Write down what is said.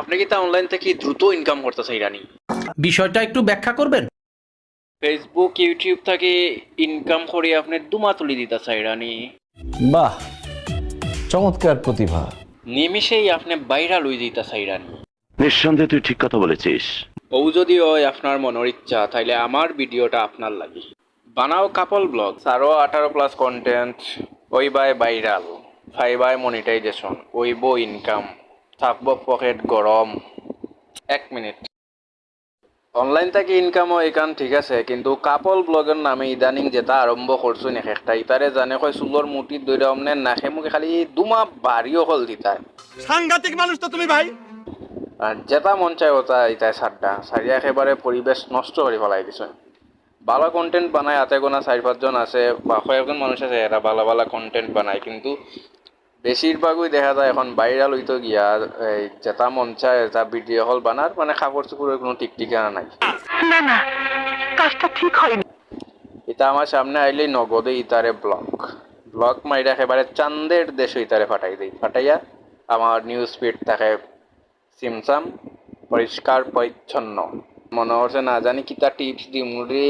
আপনি কি তা অনলাইন থেকে দ্রুত ইনকাম করতেছে ইরানি? বিষয়টা একটু ব্যাখ্যা করবেন? ফেসবুক ইউটিউব থেকে ইনকাম করে আপনি দুমা তুলি দিতেছে ইরানি। বাহ চমৎকার প্রতিভা। নিমিষেই আপনি বাইরা লই দিতেছে ইরানি। নিঃসন্দেহে তুই ঠিক কথা বলেছিস। ও যদি হয় আপনার মনের ইচ্ছা তাইলে আমার ভিডিওটা আপনার লাগে। বানাও কাপল ব্লগ আরও আঠারো প্লাস কন্টেন্ট ওই বাই ভাইরাল ফাই বাই মনিটাইজেশন ওইব ইনকাম থাকব পকেট গরম। এক মিনিট। অনলাইন থেকে ইনকাম হয় এখান ঠিক আছে কিন্তু কাপল ব্লগের নামে ইদানিং যেটা আরম্ভ করছ নেক একটা ইতারে জানে কয় চুলোর মুটিত দৈরা অমনে নাকে মুখে খালি দুমা বাড়িও হল দিতায় সাংঘাতিক মানুষ তো তুমি ভাই। আর যেটা মন চায় ওটা এটাই সারটা সারিয়া একেবারে পরিবেশ নষ্ট করে ফেলাই দিছে ভালো কন্টেন্ট বানায় হাতে গোনা চার পাঁচজন আছে বা কয়েকজন মানুষ আছে এরা ভালো ভালো কন্টেন্ট বানায় কিন্তু বেশিরভাগই দেখা যায় এখন বাইরা লইতো গিয়া এই যেটা মন চায় এটা ভিডিও হল বানার মানে কাপড় চোপড়ের কোনো ঠিক ঠিকানা নাই এটা আমার সামনে আইলেই নগদে ইতারে ব্লক ব্লক মাইরা একেবারে চান্দের দেশে ইতারে ফাটাই দেই। ফাটাইয়া আমার নিউজ ফিড থাকে সিমসাম পরিষ্কার পরিচ্ছন্ন। মনে হচ্ছে না জানি কিতা টিপস দিম রে।